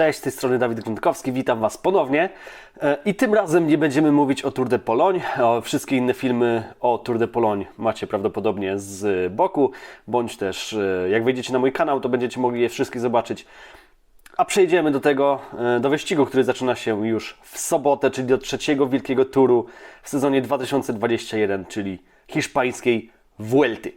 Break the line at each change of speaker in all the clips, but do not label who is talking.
Cześć, z tej strony Dawid Gruntkowski, witam Was ponownie. E, I tym razem nie będziemy mówić o Tour de Pologne. Wszystkie inne filmy o Tour de Pologne macie prawdopodobnie z boku, bądź też e, jak wejdziecie na mój kanał, to będziecie mogli je wszystkie zobaczyć. A przejdziemy do tego, e, do wyścigu, który zaczyna się już w sobotę, czyli do trzeciego wielkiego turu w sezonie 2021, czyli hiszpańskiej Vuelty.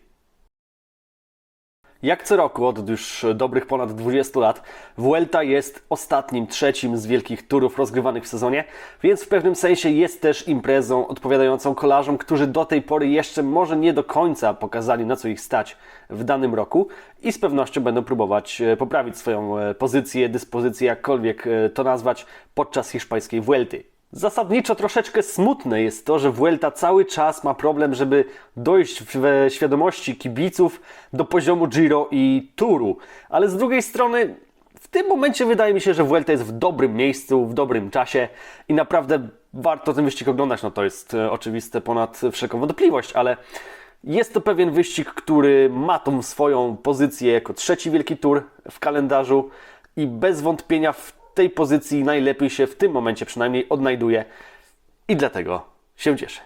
Jak co roku od już dobrych ponad 20 lat, Vuelta jest ostatnim, trzecim z wielkich turów rozgrywanych w sezonie, więc w pewnym sensie jest też imprezą odpowiadającą kolarzom, którzy do tej pory jeszcze może nie do końca pokazali na co ich stać w danym roku i z pewnością będą próbować e, poprawić swoją e, pozycję, dyspozycję, jakkolwiek e, to nazwać, podczas hiszpańskiej Vuelty. Zasadniczo troszeczkę smutne jest to, że Vuelta cały czas ma problem, żeby dojść w świadomości kibiców do poziomu Giro i Touru. Ale z drugiej strony, w tym momencie wydaje mi się, że Vuelta jest w dobrym miejscu, w dobrym czasie i naprawdę warto ten wyścig oglądać. No to jest e, oczywiste ponad wszelką wątpliwość, ale jest to pewien wyścig, który ma tą swoją pozycję jako trzeci wielki tour w kalendarzu i bez wątpienia w tej pozycji najlepiej się w tym momencie przynajmniej odnajduje i dlatego się cieszę.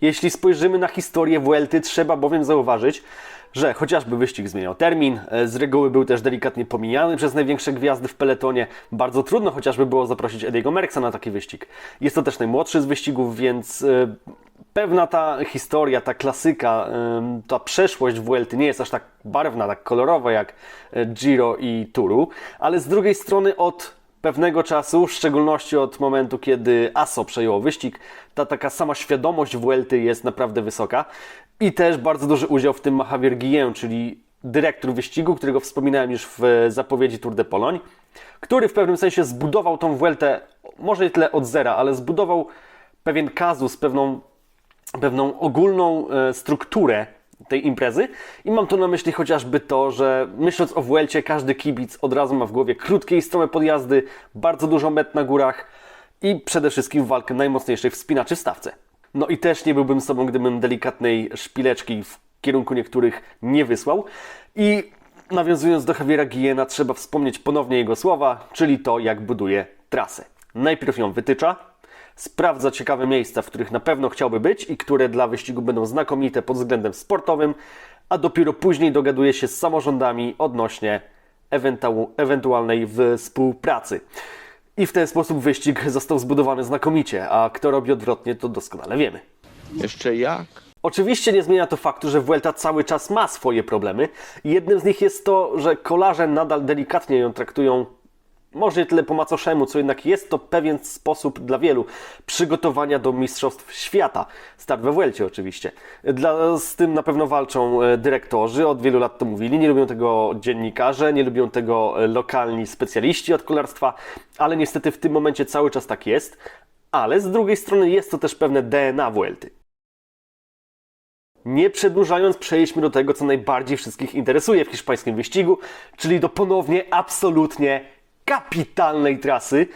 Jeśli spojrzymy na historię Vuelty, trzeba bowiem zauważyć, że chociażby wyścig zmieniał termin, e, z reguły był też delikatnie pomijany przez największe gwiazdy w peletonie. Bardzo trudno chociażby było zaprosić Ediego Merckxa na taki wyścig. Jest to też najmłodszy z wyścigów, więc e, pewna ta historia, ta klasyka, ym, ta przeszłość Vuelty nie jest aż tak barwna, tak kolorowa jak e, Giro i Touru, ale z drugiej strony od pewnego czasu, w szczególności od momentu, kiedy ASO przejęło wyścig, ta taka sama świadomość Vuelty jest naprawdę wysoka. I też bardzo duży udział w tym ma Javier czyli dyrektor wyścigu, którego wspominałem już w zapowiedzi Tour de Pologne, który w pewnym sensie zbudował tą Vueltę, może nie tyle od zera, ale zbudował pewien kazus, pewną, pewną ogólną e, strukturę tej imprezy i mam tu na myśli chociażby to, że myśląc o Vuelcie każdy kibic od razu ma w głowie krótkie i strome podjazdy, bardzo dużo met na górach i przede wszystkim walkę najmocniejszej wspinaczy w stawce. No i też nie byłbym sobą, gdybym delikatnej szpileczki w kierunku niektórych nie wysłał i nawiązując do Javiera Guillena trzeba wspomnieć ponownie jego słowa, czyli to jak buduje trasę. Najpierw ją wytycza, sprawdza ciekawe miejsca, w których na pewno chciałby być i które dla wyścigu będą znakomite pod względem sportowym, a dopiero później dogaduje się z samorządami odnośnie ewentu- ewentualnej współpracy. I w ten sposób wyścig został zbudowany znakomicie, a kto robi odwrotnie, to doskonale wiemy.
Jeszcze jak?
Oczywiście nie zmienia to faktu, że Vuelta cały czas ma swoje problemy. Jednym z nich jest to, że kolarze nadal delikatnie ją traktują może nie tyle po macoszemu, co jednak jest to pewien sposób dla wielu przygotowania do Mistrzostw Świata. Start we Vuelcie oczywiście. Dla, z tym na pewno walczą e, dyrektorzy, od wielu lat to mówili, nie lubią tego dziennikarze, nie lubią tego e, lokalni specjaliści od kolarstwa, ale niestety w tym momencie cały czas tak jest. Ale z drugiej strony jest to też pewne DNA Vuelty. Nie przedłużając, przejdźmy do tego, co najbardziej wszystkich interesuje w hiszpańskim wyścigu, czyli do ponownie absolutnie kapitalnej trasy.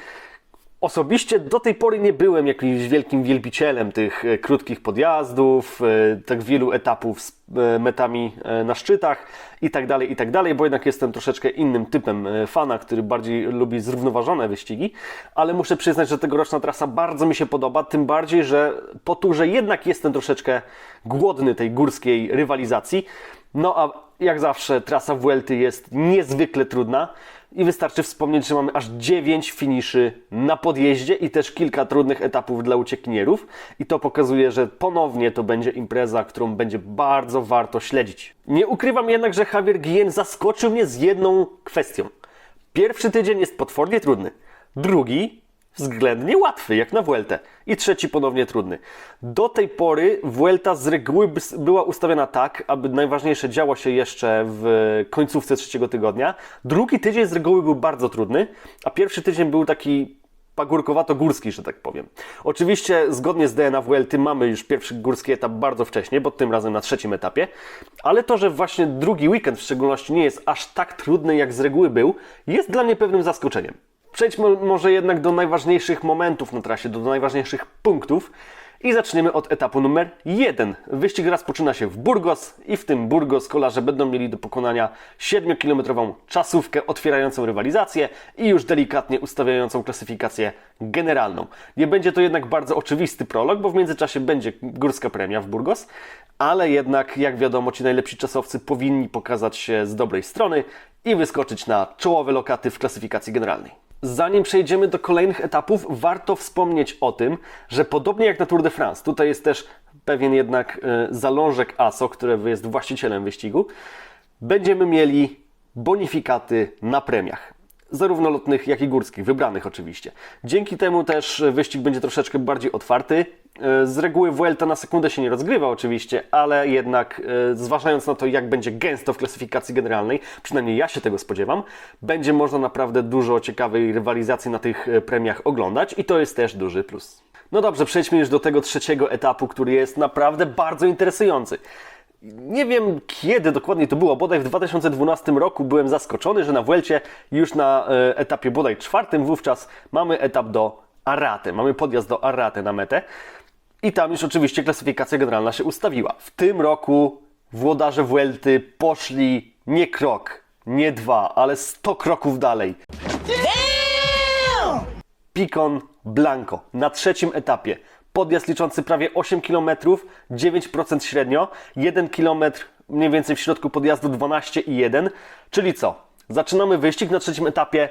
Osobiście do tej pory nie byłem jakimś wielkim wielbicielem tych e, krótkich podjazdów, e, tak wielu etapów z e, metami na szczytach i tak dalej, i tak bo jednak jestem troszeczkę innym typem fana, który bardziej lubi zrównoważone wyścigi, ale muszę przyznać, że tegoroczna trasa bardzo mi się podoba, tym bardziej, że po turze jednak jestem troszeczkę głodny tej górskiej rywalizacji. No a jak zawsze trasa Vuelty jest niezwykle trudna i wystarczy wspomnieć, że mamy aż 9 finiszy na podjeździe i też kilka trudnych etapów dla uciekinierów i to pokazuje, że ponownie to będzie impreza, którą będzie bardzo warto śledzić. Nie ukrywam jednak, że Javier Guillen zaskoczył mnie z jedną kwestią. Pierwszy tydzień jest potwornie trudny, drugi względnie łatwy, jak na Vueltę. I trzeci ponownie trudny. Do tej pory Vuelta z reguły była ustawiona tak, aby najważniejsze działo się jeszcze w końcówce trzeciego tygodnia. Drugi tydzień z reguły był bardzo trudny, a pierwszy tydzień był taki pagórkowato-górski, że tak powiem. Oczywiście zgodnie z DNA Vuelty mamy już pierwszy górski etap bardzo wcześnie, bo tym razem na trzecim etapie, ale to, że właśnie drugi weekend w szczególności nie jest aż tak trudny jak z reguły był, jest dla mnie pewnym zaskoczeniem. Przejdźmy może jednak do najważniejszych momentów na trasie, do najważniejszych punktów. I zaczniemy od etapu numer 1. Wyścig rozpoczyna się w Burgos i w tym Burgos kolarze będą mieli do pokonania 7-kilometrową czasówkę otwierającą rywalizację i już delikatnie ustawiającą klasyfikację generalną. Nie będzie to jednak bardzo oczywisty prolog, bo w międzyczasie będzie górska premia w Burgos, ale jednak, jak wiadomo, ci najlepsi czasowcy powinni pokazać się z dobrej strony i wyskoczyć na czołowe lokaty w klasyfikacji generalnej. Zanim przejdziemy do kolejnych etapów, warto wspomnieć o tym, że podobnie jak na Tour de France, tutaj jest też pewien jednak e, zalążek ASO, który jest właścicielem wyścigu, będziemy mieli bonifikaty na premiach. Zarówno lotnych, jak i górskich, wybranych oczywiście. Dzięki temu też wyścig będzie troszeczkę bardziej otwarty. E, Z reguły Vuelta na sekundę się nie rozgrywa oczywiście, ale jednak e, zważając na to, jak będzie gęsto w klasyfikacji generalnej, przynajmniej ja się tego spodziewam, będzie można naprawdę dużo ciekawej rywalizacji na tych e, premiach oglądać i to jest też duży plus. No dobrze, przejdźmy już do tego trzeciego etapu, który jest naprawdę bardzo interesujący. Nie wiem kiedy dokładnie to było, bodaj w 2012 roku byłem zaskoczony, że na Vuelcie już na e, etapie bodaj czwartym wówczas mamy etap do Arate, mamy podjazd do Arate na metę i tam już oczywiście klasyfikacja generalna się ustawiła. W tym roku włodarze Vuelty poszli nie krok, nie dwa, ale 100 kroków dalej. Picon Blanco na trzecim etapie. Podjazd liczący prawie 8 km, 9% średnio, 1 km mniej więcej w środku podjazdu 12,1. Czyli co? Zaczynamy wyścig na trzecim etapie.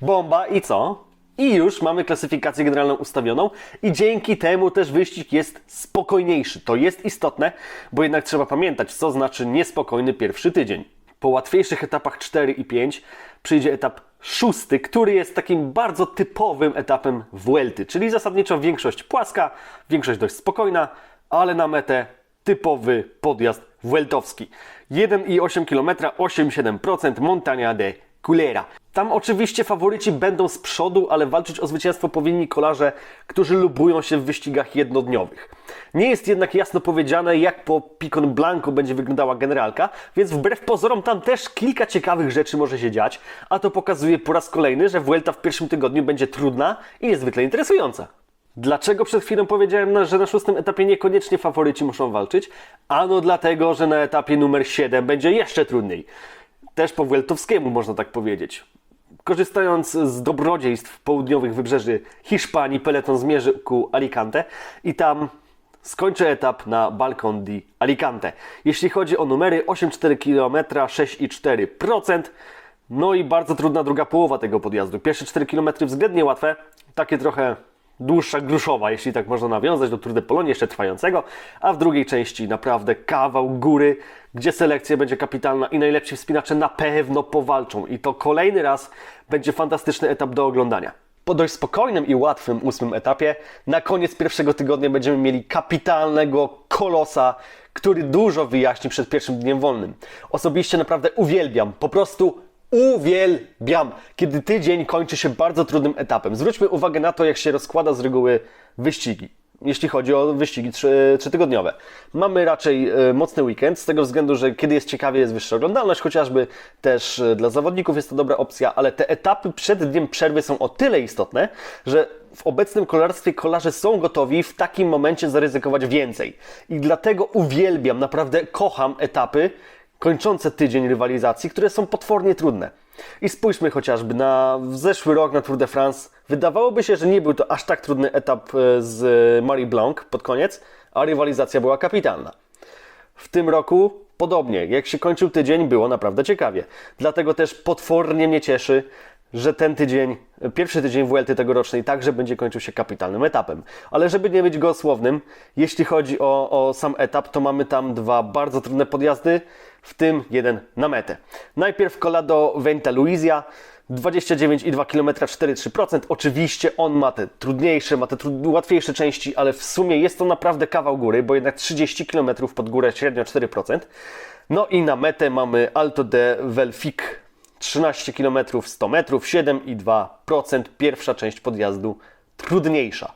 Bomba i co? I już mamy klasyfikację generalną ustawioną i dzięki temu też wyścig jest spokojniejszy. To jest istotne, bo jednak trzeba pamiętać, co znaczy niespokojny pierwszy tydzień. Po łatwiejszych etapach 4 i 5 przyjdzie etap szósty, który jest takim bardzo typowym etapem Vuelty, czyli zasadniczo większość płaska, większość dość spokojna, ale na metę typowy podjazd Vueltowski. 1,8 km, 8,7% Montagna de Culera. Tam oczywiście faworyci będą z przodu, ale walczyć o zwycięstwo powinni kolarze, którzy lubują się w wyścigach jednodniowych. Nie jest jednak jasno powiedziane, jak po Picon Blanco będzie wyglądała generalka, więc wbrew pozorom tam też kilka ciekawych rzeczy może się dziać, a to pokazuje po raz kolejny, że Vuelta w pierwszym tygodniu będzie trudna i niezwykle interesująca. Dlaczego przed chwilą powiedziałem, że na szóstym etapie niekoniecznie faworyci muszą walczyć? Ano dlatego, że na etapie numer 7 będzie jeszcze trudniej. Też po Vueltowskiemu można tak powiedzieć. Korzystając z dobrodziejstw południowych wybrzeży Hiszpanii, peleton zmierzy ku Alicante i tam skończy etap na Balcon di Alicante. Jeśli chodzi o numery, 8,4 km, 6,4%. No i bardzo trudna druga połowa tego podjazdu. Pierwsze 4 km względnie łatwe, takie trochę dłuższa gruszowa, jeśli tak można nawiązać do Tour de Pologne jeszcze trwającego, a w drugiej części naprawdę kawał góry, gdzie selekcja będzie kapitalna i najlepsi wspinacze na pewno powalczą i to kolejny raz będzie fantastyczny etap do oglądania. Po dość spokojnym i łatwym ósmym etapie, na koniec pierwszego tygodnia będziemy mieli kapitalnego kolosa, który dużo wyjaśni przed pierwszym dniem wolnym. Osobiście naprawdę uwielbiam, po prostu uwielbiam, kiedy tydzień kończy się bardzo trudnym etapem. Zwróćmy uwagę na to, jak się rozkłada z reguły wyścigi. Jeśli chodzi o wyścigi trzy, trzytygodniowe. Mamy raczej e, mocny weekend, z tego względu, że kiedy jest ciekawie, jest wyższa oglądalność, chociażby też e, dla zawodników jest to dobra opcja, ale te etapy przed dniem przerwy są o tyle istotne, że w obecnym kolarstwie kolarze są gotowi w takim momencie zaryzykować więcej. I dlatego uwielbiam, naprawdę kocham etapy, kończące tydzień rywalizacji, które są potwornie trudne. I spójrzmy chociażby na zeszły rok na Tour de France. Wydawałoby się, że nie był to aż tak trudny etap e, z Marie Blanc pod koniec, a rywalizacja była kapitalna. W tym roku podobnie, jak się kończył tydzień, było naprawdę ciekawie. Dlatego też potwornie mnie cieszy, że ten tydzień, pierwszy tydzień Vuelty tegorocznej także będzie kończył się kapitalnym etapem. Ale żeby nie być gołosłownym, jeśli chodzi o, o sam etap, to mamy tam dwa bardzo trudne podjazdy, w tym jeden na metę. Najpierw Colado Venta Luizia, 29,2 km, 4,3%. Oczywiście on ma te trudniejsze, ma te łatwiejsze części, ale w sumie jest to naprawdę kawał góry, bo jednak 30 km pod górę, średnio 4%. No i na metę mamy Alto de Velfic, 13 km, 100 metrów, 7,2%. Pierwsza część podjazdu trudniejsza.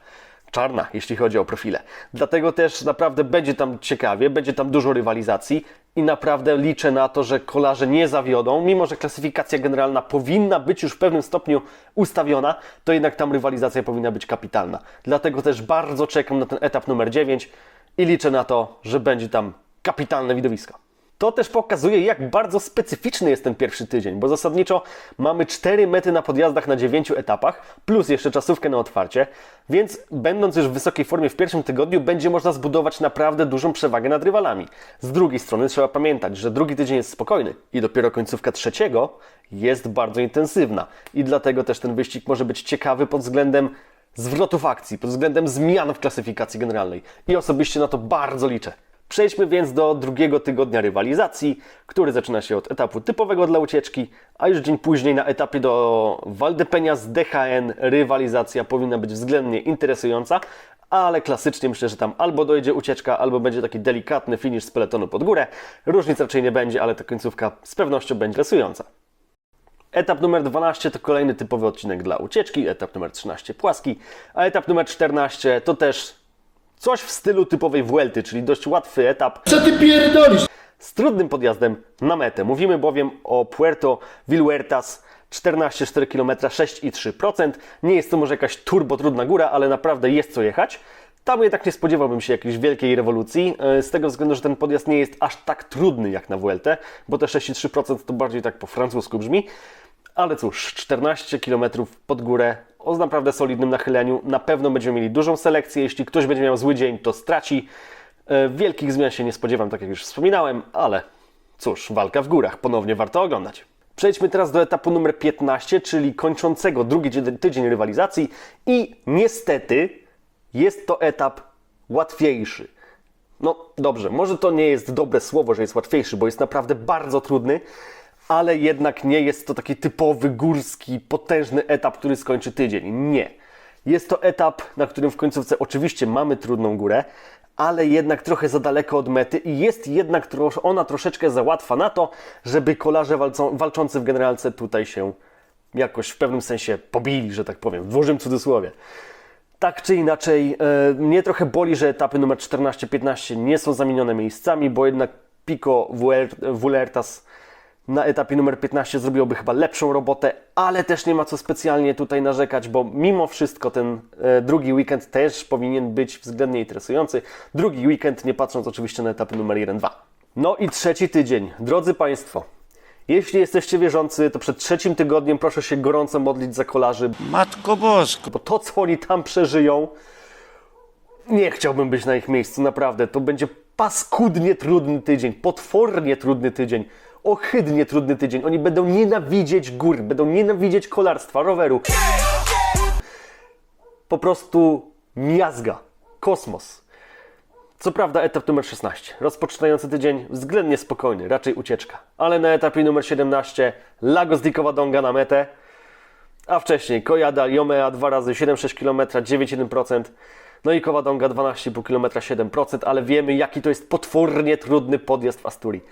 Czarna, jeśli chodzi o profile. Dlatego też naprawdę będzie tam ciekawie, będzie tam dużo rywalizacji i naprawdę liczę na to, że kolarze nie zawiodą, mimo że klasyfikacja generalna powinna być już w pewnym stopniu ustawiona, to jednak tam rywalizacja powinna być kapitalna. Dlatego też bardzo czekam na ten etap numer 9 i liczę na to, że będzie tam kapitalne widowisko. To też pokazuje, jak bardzo specyficzny jest ten pierwszy tydzień, bo zasadniczo mamy cztery mety na podjazdach na dziewięciu etapach, plus jeszcze czasówkę na otwarcie, więc będąc już w wysokiej formie w pierwszym tygodniu, będzie można zbudować naprawdę dużą przewagę nad rywalami. Z drugiej strony trzeba pamiętać, że drugi tydzień jest spokojny i dopiero końcówka trzeciego jest bardzo intensywna i dlatego też ten wyścig może być ciekawy pod względem zwrotów akcji, pod względem zmian w klasyfikacji generalnej i osobiście na to bardzo liczę. Przejdźmy więc do drugiego tygodnia rywalizacji, który zaczyna się od etapu typowego dla ucieczki, a już dzień później na etapie do Waldepenia z DHN rywalizacja powinna być względnie interesująca, ale klasycznie myślę, że tam albo dojdzie ucieczka, albo będzie taki delikatny finish z peletonu pod górę. Różnic raczej nie będzie, ale ta końcówka z pewnością będzie interesująca. Etap numer 12 to kolejny typowy odcinek dla ucieczki, etap numer 13 płaski, a etap numer 14 to też coś w stylu typowej Vuelty, czyli dość łatwy etap
Co ty pierdolisz?
z trudnym podjazdem na metę. Mówimy bowiem o Puerto Vilhuertas, 14,4 km, 6,3%. Nie jest to może jakaś turbo trudna góra, ale naprawdę jest co jechać. Tam jednak nie spodziewałbym się jakiejś wielkiej rewolucji, e, z tego względu, że ten podjazd nie jest aż tak trudny jak na Vueltę, bo te 6,3% to bardziej tak po francusku brzmi. Ale cóż, 14 km pod górę o naprawdę solidnym nachyleniu. Na pewno będziemy mieli dużą selekcję. Jeśli ktoś będzie miał zły dzień, to straci. E, Wielkich zmian się nie spodziewam, tak jak już wspominałem, ale cóż, walka w górach. Ponownie warto oglądać. Przejdźmy teraz do etapu numer 15, czyli kończącego drugi dzie- tydzień rywalizacji i niestety jest to etap łatwiejszy. No dobrze, może to nie jest dobre słowo, że jest łatwiejszy, bo jest naprawdę bardzo trudny, ale jednak nie jest to taki typowy górski, potężny etap, który skończy tydzień. Nie. Jest to etap, na którym w końcówce oczywiście mamy trudną górę, ale jednak trochę za daleko od mety i jest jednak trosz, ona troszeczkę za łatwa na to, żeby kolarze walczą, walczący w generalce tutaj się jakoś w pewnym sensie pobili, że tak powiem, w dużym cudzysłowie. Tak czy inaczej, e, mnie trochę boli, że etapy numer 14-15 nie są zamienione miejscami, bo jednak Pico Vueltas na etapie numer 15 zrobiłoby chyba lepszą robotę, ale też nie ma co specjalnie tutaj narzekać, bo mimo wszystko ten e, drugi weekend też powinien być względnie interesujący. Drugi weekend, nie patrząc oczywiście na etapy numer 1-2. No i trzeci tydzień. Drodzy Państwo, jeśli jesteście wierzący, to przed trzecim tygodniem proszę się gorąco modlić za kolarzy,
Matko Bosko.
bo to, co oni tam przeżyją, nie chciałbym być na ich miejscu, naprawdę. To będzie paskudnie trudny tydzień, potwornie trudny tydzień, ohydnie trudny tydzień. Oni będą nienawidzieć gór, będą nienawidzieć kolarstwa, roweru. Po prostu miazga, kosmos. Co prawda etap numer 16, rozpoczynający tydzień względnie spokojny, raczej ucieczka. Ale na etapie numer 17 Lagos di Covadonga na metę, a wcześniej Kojada, Jomea 2 razy 7,6 km, 9,1%. No i Covadonga 12,5 km, 7%, ale wiemy jaki to jest potwornie trudny podjazd w Asturii.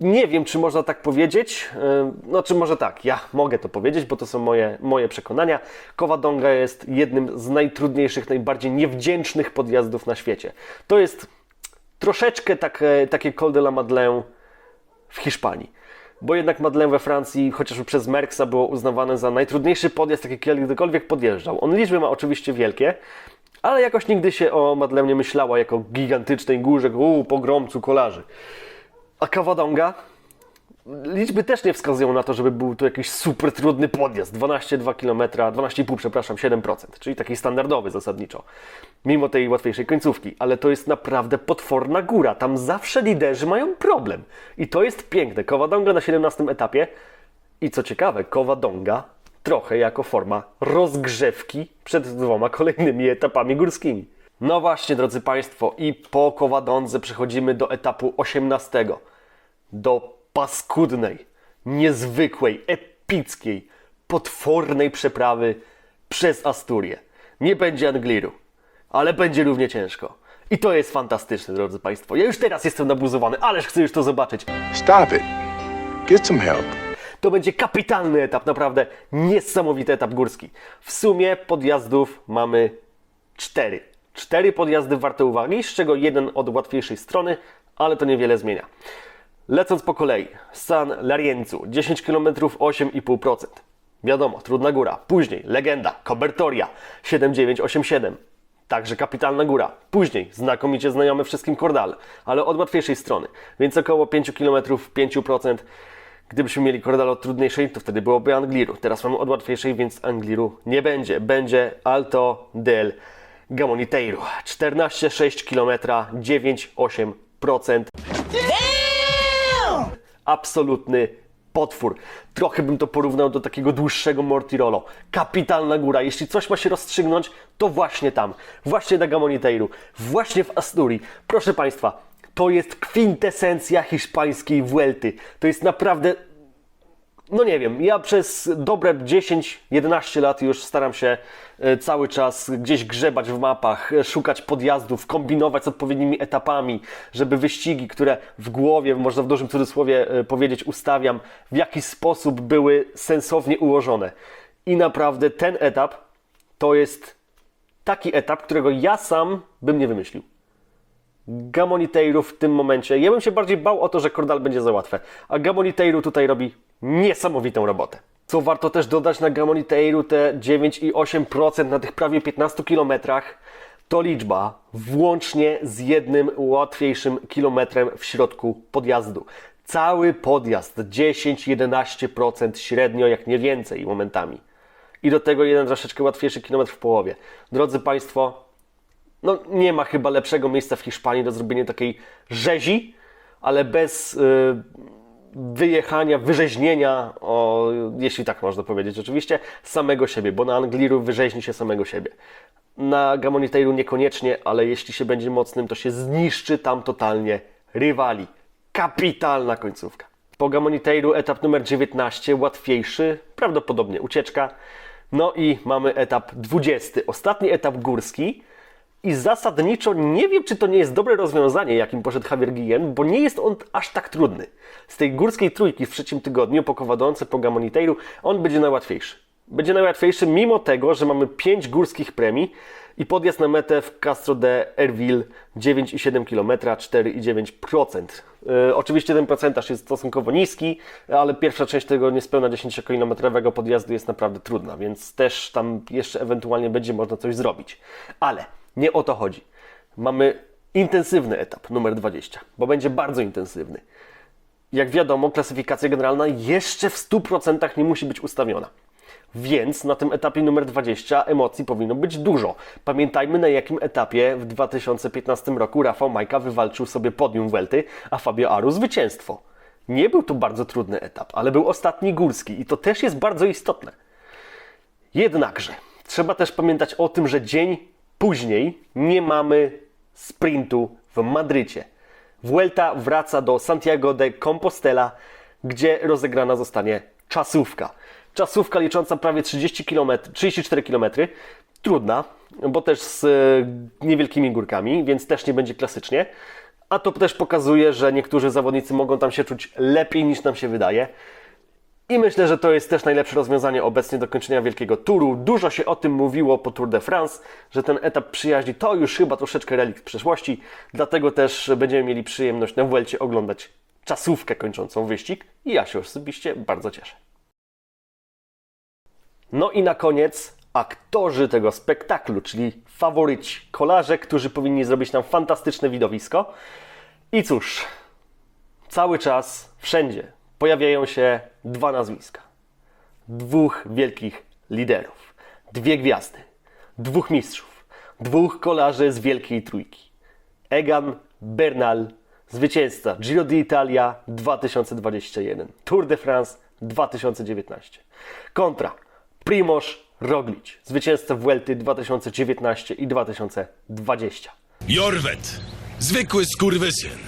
Nie wiem, czy można tak powiedzieć. No, czy może tak, ja mogę to powiedzieć, bo to są moje, moje przekonania. Covadonga jest jednym z najtrudniejszych, najbardziej niewdzięcznych podjazdów na świecie. To jest troszeczkę takie, takie Col de la Madeleine w Hiszpanii. Bo jednak Madeleine we Francji, chociażby przez Merckxa, było uznawane za najtrudniejszy podjazd, jaki kiedykolwiek podjeżdżał. On liczby ma oczywiście wielkie, ale jakoś nigdy się o Madeleine nie myślała jako gigantycznej górze, u pogromcu kolarzy. A Cavadonga? Liczby też nie wskazują na to, żeby był to jakiś super trudny podjazd. 12,2 km, 12,5 przepraszam, 7%, czyli taki standardowy zasadniczo. Mimo tej łatwiejszej końcówki, ale to jest naprawdę potworna góra. Tam zawsze liderzy mają problem. I to jest piękne. Covadonga na 17 etapie. I co ciekawe, Covadonga trochę jako forma rozgrzewki przed dwoma kolejnymi etapami górskimi. No właśnie, drodzy Państwo, i po Covadondze przechodzimy do etapu 18 do paskudnej, niezwykłej, epickiej, potwornej przeprawy przez Asturię. Nie będzie Angliru, ale będzie równie ciężko. I to jest fantastyczne, drodzy Państwo. Ja już teraz jestem nabuzowany, ależ chcę już to zobaczyć.
Stop it. Get some help.
To będzie kapitalny etap, naprawdę niesamowity etap górski. W sumie podjazdów mamy cztery. Cztery podjazdy warte uwagi, z czego jeden od łatwiejszej strony, ale to niewiele zmienia. Lecąc po kolei, San Larienzu 10 km 8,5%. Wiadomo, trudna góra. Później legenda, Cobertoria 7987. Także kapitalna góra. Później znakomicie znajomy wszystkim Kordal, ale od łatwiejszej strony, więc około 5 km 5%. Gdybyśmy mieli Kordal od trudniejszej, to wtedy byłoby Angliru. Teraz mamy od łatwiejszej, więc Angliru nie będzie. Będzie Alto del Gamoniteiro. 14,6 km 9,8% absolutny potwór. Trochę bym to porównał do takiego dłuższego Mortirolo. Kapitalna góra. Jeśli coś ma się rozstrzygnąć, to właśnie tam. Właśnie na Gamoniteiru. Właśnie w Asturii. Proszę Państwa, to jest kwintesencja hiszpańskiej Vuelty. To jest naprawdę no nie wiem, ja przez dobre 10-11 lat już staram się e, cały czas gdzieś grzebać w mapach, e, szukać podjazdów, kombinować z odpowiednimi etapami, żeby wyścigi, które w głowie, można w dużym cudzysłowie e, powiedzieć, ustawiam, w jaki sposób były sensownie ułożone. I naprawdę ten etap to jest taki etap, którego ja sam bym nie wymyślił. Gamoniteiru w tym momencie. Ja bym się bardziej bał o to, że Kordal będzie za łatwe. A Gamoniteiru tutaj robi niesamowitą robotę. Co warto też dodać na Gamoniteiru, te 9,8% na tych prawie 15 kilometrach to liczba włącznie z jednym łatwiejszym kilometrem w środku podjazdu. Cały podjazd 10-11% średnio, jak nie więcej momentami. I do tego jeden troszeczkę łatwiejszy kilometr w połowie. Drodzy Państwo, no nie ma chyba lepszego miejsca w Hiszpanii do zrobienia takiej rzezi, ale bez y, wyjechania, wyrzeźnienia, o, jeśli tak można powiedzieć oczywiście, samego siebie, bo na Angliru wyrzeźni się samego siebie. Na Gamoniteiru niekoniecznie, ale jeśli się będzie mocnym, to się zniszczy tam totalnie rywali. Kapitalna końcówka. Po Gamoniteiru etap numer 19, łatwiejszy, prawdopodobnie ucieczka. No i mamy etap 20, ostatni etap górski. I zasadniczo nie wiem, czy to nie jest dobre rozwiązanie, jakim poszedł Javier Guillen, bo nie jest on aż tak trudny. Z tej górskiej trójki w trzecim tygodniu, po Kowadonce, po Gamoniteiru, on będzie najłatwiejszy. Będzie najłatwiejszy mimo tego, że mamy 5 górskich premii i podjazd na metę w Castro de Erville 9,7 km, 4,9%. Yy, oczywiście ten procentaż jest stosunkowo niski, ale pierwsza część tego niespełna 10-kilometrowego podjazdu jest naprawdę trudna, więc też tam jeszcze ewentualnie będzie można coś zrobić. Ale nie o to chodzi. Mamy intensywny etap numer 20, bo będzie bardzo intensywny. Jak wiadomo, klasyfikacja generalna jeszcze w 100% nie musi być ustawiona. Więc na tym etapie numer 20 emocji powinno być dużo. Pamiętajmy na jakim etapie w 2015 roku Rafał Majka wywalczył sobie podium Welty, a Fabio Aru zwycięstwo. Nie był to bardzo trudny etap, ale był ostatni górski i to też jest bardzo istotne. Jednakże trzeba też pamiętać o tym, że dzień później nie mamy sprintu w Madrycie. Vuelta wraca do Santiago de Compostela, gdzie rozegrana zostanie czasówka. Czasówka licząca prawie 30 km, 34 km. Trudna, bo też z e, niewielkimi górkami, więc też nie będzie klasycznie. A to też pokazuje, że niektórzy zawodnicy mogą tam się czuć lepiej niż nam się wydaje. I myślę, że to jest też najlepsze rozwiązanie obecnie do kończenia wielkiego turu. Dużo się o tym mówiło po Tour de France, że ten etap przyjaźni to już chyba troszeczkę relikt przeszłości. Dlatego też będziemy mieli przyjemność na Vuelcie oglądać czasówkę kończącą wyścig i ja się osobiście bardzo cieszę. No i na koniec aktorzy tego spektaklu, czyli faworyci, kolarze, którzy powinni zrobić nam fantastyczne widowisko. I cóż, cały czas, wszędzie pojawiają się dwa nazwiska. Dwóch wielkich liderów, dwie gwiazdy, dwóch mistrzów, dwóch kolarzy z Wielkiej Trójki. Egan Bernal, zwycięzca Giro d'Italia 2021, Tour de France 2019. Kontra Primoz Roglic, zwycięzca Vuelty 2019 i 2020.
Jorwet. Zwykły skurwysyn.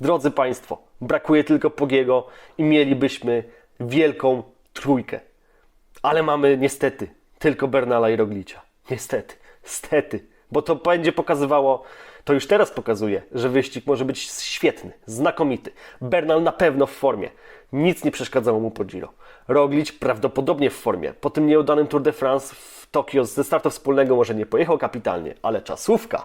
Drodzy Państwo, brakuje tylko Pogiego i mielibyśmy wielką trójkę. Ale mamy niestety tylko Bernala i Roglicia. Niestety, stety, bo to będzie pokazywało, to już teraz pokazuje, że wyścig może być świetny, znakomity. Bernal na pewno w formie. Nic nie przeszkadzało mu po Giro. Roglic prawdopodobnie w formie. Po tym nieudanym Tour de France w Tokio ze startu wspólnego może nie pojechał kapitalnie, ale czasówka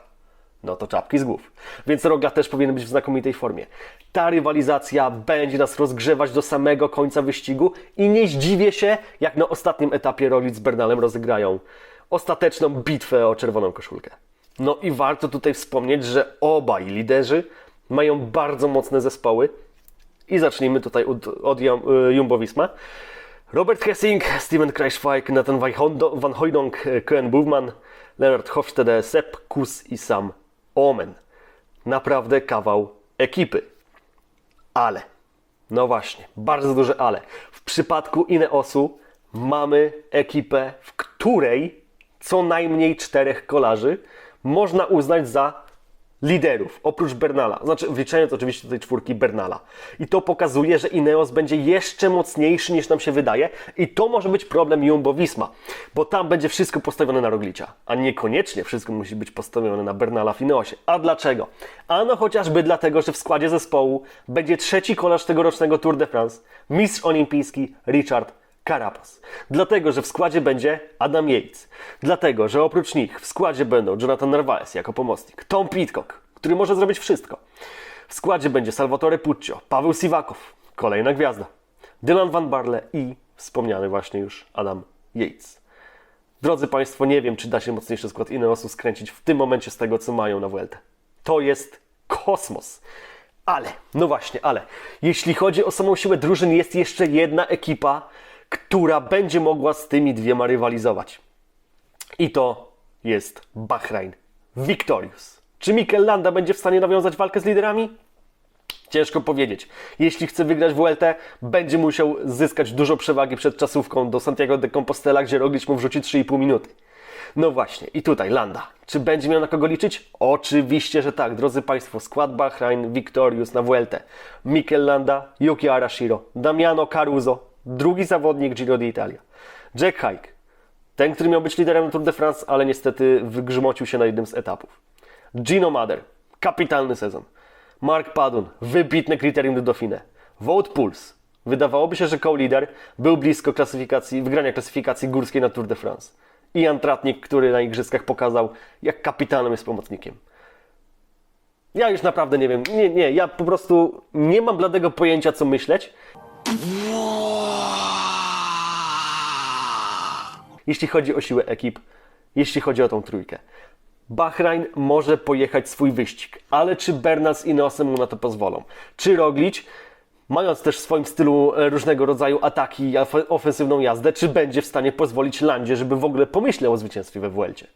no to czapki z głów. Więc Rogla też powinien być w znakomitej formie. Ta rywalizacja będzie nas rozgrzewać do samego końca wyścigu i nie zdziwię się, jak na ostatnim etapie Roglic z Bernalem rozegrają ostateczną bitwę o czerwoną koszulkę. No i warto tutaj wspomnieć, że obaj liderzy mają bardzo mocne zespoły i zacznijmy tutaj od, od y, Jumbo-Visma. Robert Hessing, Steven Kreischweig, Nathan Van Hooydonk, Koen Buvman, Leonard Hofstede, Sepp Kus i sam Omen. Naprawdę kawał ekipy. Ale, no właśnie, bardzo duże ale. W przypadku Ineosu mamy ekipę, w której co najmniej czterech kolarzy można uznać za liderów, oprócz Bernala. Znaczy, wliczając oczywiście tej czwórki Bernala. I to pokazuje, że Ineos będzie jeszcze mocniejszy niż nam się wydaje i to może być problem Jumbo-Visma, bo tam będzie wszystko postawione na Roglicia, a niekoniecznie wszystko musi być postawione na Bernala w Ineosie. A dlaczego? Ano chociażby dlatego, że w składzie zespołu będzie trzeci kolarz tegorocznego Tour de France, mistrz olimpijski Richard Carapaz. Dlatego, że w składzie będzie Adam Yates. Dlatego, że oprócz nich w składzie będą Jonathan Narvaez jako pomocnik, Tom Pitcock, który może zrobić wszystko. W składzie będzie Salvatore Puccio, Paweł Siwakow, kolejna gwiazda, Dylan Van Barle i wspomniany właśnie już Adam Yates. Drodzy Państwo, nie wiem, czy da się mocniejszy skład Ineosu skręcić w tym momencie z tego, co mają na Vuelta. To jest kosmos. Ale, no właśnie, ale, jeśli chodzi o samą siłę drużyn, jest jeszcze jedna ekipa, która będzie mogła z tymi dwiema rywalizować. I to jest Bahrain Victorious. Czy Mikel Landa będzie w stanie nawiązać walkę z liderami? Ciężko powiedzieć. Jeśli chce wygrać WLT, będzie musiał zyskać dużo przewagi przed czasówką do Santiago de Compostela, gdzie Roglic mu wrzuci 3,5 minuty. No właśnie, i tutaj Landa. Czy będzie miał na kogo liczyć? Oczywiście, że tak. Drodzy Państwo, skład Bahrain Victorious na WLT. Mikel Landa, Yuki Arashiro, Damiano Caruso, drugi zawodnik Giro d'Italia, Jack Haig, ten, który miał być liderem Tour de France, ale niestety wygrzmocił się na jednym z etapów. Gino Mader, kapitalny sezon. Mark Padun, wybitne kryterium do Dauphiné. Wout Puls, wydawałoby się, że co-lider był blisko klasyfikacji, wygrania klasyfikacji górskiej na Tour de France. I Jan Tratnik, który na igrzyskach pokazał, jak kapitalnym jest pomocnikiem. Ja już naprawdę nie wiem, nie, nie, ja po prostu nie mam bladego pojęcia, co myśleć. Jeśli chodzi o siłę ekip, jeśli chodzi o tą trójkę. Bahrain może pojechać swój wyścig, ale czy Bernal z Ineosem mu na to pozwolą? Czy Roglic, mając też w swoim stylu e, różnego rodzaju ataki i ofe- ofensywną jazdę, czy będzie w stanie pozwolić Landzie, żeby w ogóle pomyślał o zwycięstwie we Vuelcie?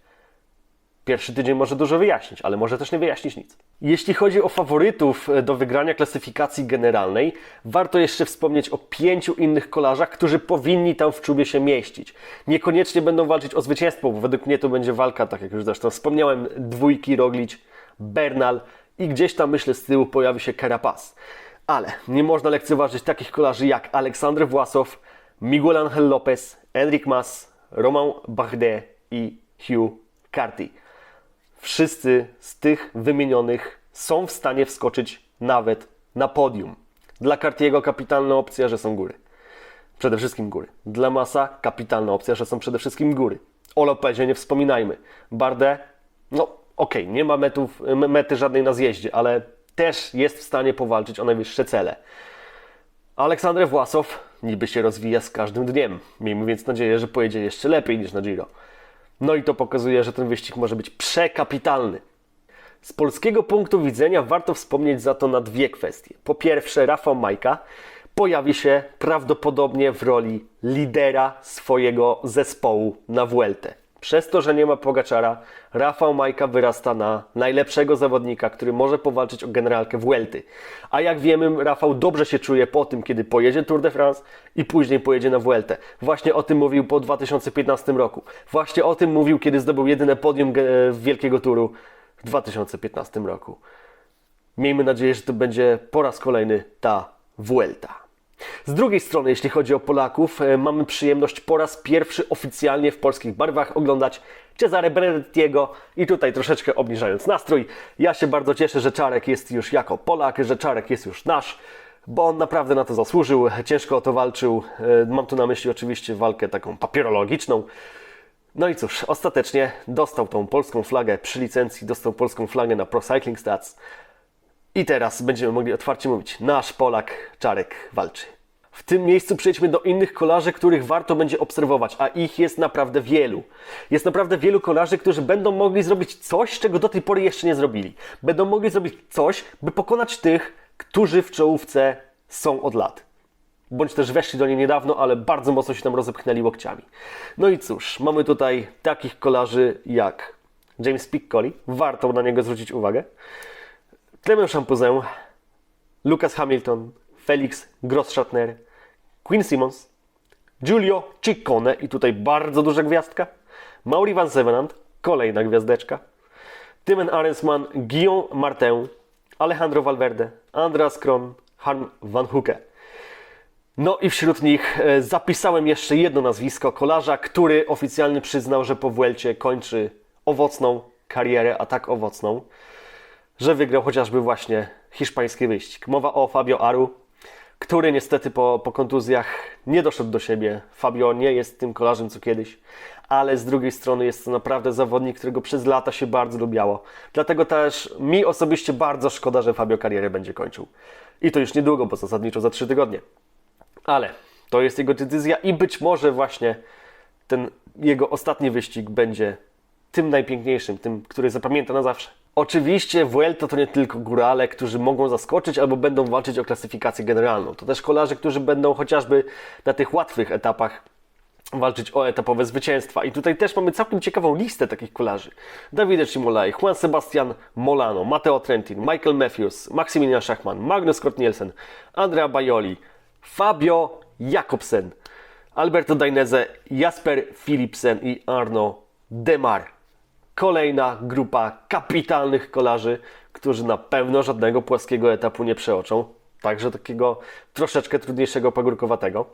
Pierwszy tydzień może dużo wyjaśnić, ale może też nie wyjaśnić nic. Jeśli chodzi o faworytów e, do wygrania klasyfikacji generalnej, warto jeszcze wspomnieć o pięciu innych kolarzach, którzy powinni tam w czubie się mieścić. Niekoniecznie będą walczyć o zwycięstwo, bo według mnie to będzie walka, tak jak już zresztą wspomniałem, dwójki Roglic, Bernal i gdzieś tam myślę z tyłu pojawi się Carapaz. Ale nie można lekceważyć takich kolarzy jak Aleksander Własow, Miguel Angel Lopez, Enric Mas, Romain Bardet i Hugh Carty wszyscy z tych wymienionych są w stanie wskoczyć nawet na podium. Dla Cartiego kapitalna opcja, że są góry. Przede wszystkim góry. Dla Massa kapitalna opcja, że są przede wszystkim góry. O Lopezie nie wspominajmy. Bardet, no okej, nie ma metów, mety żadnej na zjeździe, ale też jest w stanie powalczyć o najwyższe cele. Aleksander Własow niby się rozwija z każdym dniem. Miejmy więc nadzieję, że pojedzie jeszcze lepiej niż na Giro. No i to pokazuje, że ten wyścig może być przekapitalny. Z polskiego punktu widzenia warto wspomnieć za to na dwie kwestie. Po pierwsze, Rafał Majka pojawi się prawdopodobnie w roli lidera swojego zespołu na Vueltę. Przez to, że nie ma Pogaczara, Rafał Majka wyrasta na najlepszego zawodnika, który może powalczyć o generalkę Vuelty. A jak wiemy, Rafał dobrze się czuje po tym, kiedy pojedzie Tour de France i później pojedzie na Vueltę. Właśnie o tym mówił po 2015 roku. Właśnie o tym mówił, kiedy zdobył jedyne podium Wielkiego Turu w 2015 roku. Miejmy nadzieję, że to będzie po raz kolejny ta Vuelta. Z drugiej strony, jeśli chodzi o Polaków, e, mamy przyjemność po raz pierwszy oficjalnie w polskich barwach oglądać Cezare Benedettiego i tutaj troszeczkę obniżając nastrój, ja się bardzo cieszę, że Czarek jest już jako Polak, że Czarek jest już nasz. bo on naprawdę na to zasłużył, ciężko o to walczył. E, Mam tu na myśli oczywiście walkę taką papierologiczną. No i cóż, ostatecznie dostał tą polską flagę przy licencji, dostał polską flagę na Pro Cycling Stats. I teraz będziemy mogli otwarcie mówić, nasz Polak Czarek walczy. W tym miejscu przejdźmy do innych kolarzy, których warto będzie obserwować, a ich jest naprawdę wielu. Jest naprawdę wielu kolarzy, którzy będą mogli zrobić coś, czego do tej pory jeszcze nie zrobili. Będą mogli zrobić coś, by pokonać tych, którzy w czołówce są od lat. Bądź też weszli do niej niedawno, ale bardzo mocno się tam rozepchnęli łokciami. No i cóż, mamy tutaj takich kolarzy jak James Piccoli, warto na niego zwrócić uwagę, Clement Champuzin, Lucas Hamilton, Felix Grosschartner, Quinn Simmons, Giulio Ciccone i tutaj bardzo duża gwiazdka, Mauri Van Zevenant, kolejna gwiazdeczka, Timen Arensman, Guillaume Martin, Alejandro Valverde, Andreas Kron, Harm Van Hoeke. No i wśród nich e, zapisałem jeszcze jedno nazwisko kolarza, który oficjalnie przyznał, że po Vuelcie kończy owocną karierę, a tak owocną, że wygrał chociażby właśnie hiszpański wyścig. Mowa o Fabio Aru, który niestety po, po kontuzjach nie doszedł do siebie. Fabio nie jest tym kolarzem co kiedyś, ale z drugiej strony jest to naprawdę zawodnik, którego przez lata się bardzo lubiało. Dlatego też mi osobiście bardzo szkoda, że Fabio karierę będzie kończył. I to już niedługo, bo zasadniczo za trzy tygodnie. Ale to jest jego decyzja i być może właśnie ten jego ostatni wyścig będzie tym najpiękniejszym, tym, który zapamięta na zawsze. Oczywiście Vuelta to nie tylko górale, którzy mogą zaskoczyć albo będą walczyć o klasyfikację generalną. To też kolarze, którzy będą chociażby na tych łatwych etapach walczyć o etapowe zwycięstwa. I tutaj też mamy całkiem ciekawą listę takich kolarzy. Davide Cimolai, Juan Sebastian Molano, Matteo Trentin, Michael Matthews, Maximilian Schachmann, Magnus Kort Nielsen, Andrea Bajoli, Fabio Jakobsen, Alberto Dainese, Jasper Philipsen i Arno Demar. Kolejna grupa kapitalnych kolarzy, którzy na pewno żadnego płaskiego etapu nie przeoczą. Także takiego troszeczkę trudniejszego pagórkowatego.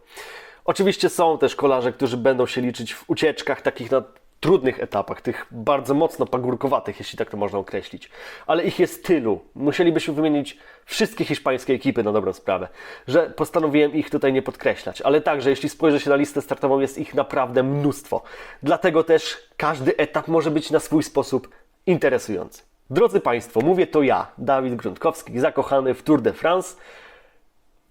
Oczywiście są też kolarze, którzy będą się liczyć w ucieczkach takich na trudnych etapach, tych bardzo mocno pagórkowatych, jeśli tak to można określić. Ale ich jest tylu. Musielibyśmy wymienić wszystkie hiszpańskie ekipy na dobrą sprawę, że postanowiłem ich tutaj nie podkreślać. Ale także, jeśli spojrzy się na listę startową, jest ich naprawdę mnóstwo. Dlatego też każdy etap może być na swój sposób interesujący. Drodzy Państwo, mówię to ja, Dawid Gruntkowski, zakochany w Tour de France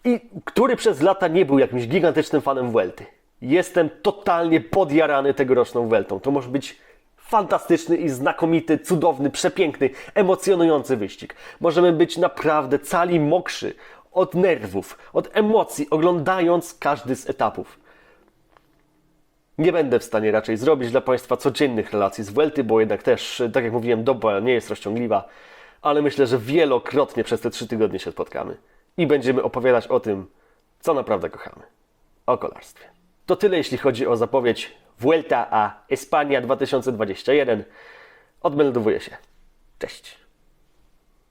i który przez lata nie był jakimś gigantycznym fanem Vuelty. Jestem totalnie podjarany tegoroczną Vueltą. To może być fantastyczny i znakomity, cudowny, przepiękny, emocjonujący wyścig. Możemy być naprawdę cali mokrzy od nerwów, od emocji, oglądając każdy z etapów. Nie będę w stanie raczej zrobić dla Państwa codziennych relacji z Vuelty, bo jednak też, tak jak mówiłem, doba nie jest rozciągliwa, ale myślę, że wielokrotnie przez te trzy tygodnie się spotkamy i będziemy opowiadać o tym, co naprawdę kochamy. O kolarstwie. To tyle, jeśli chodzi o zapowiedź Vuelta a Espania 2021. Odmeldowuję się. Cześć.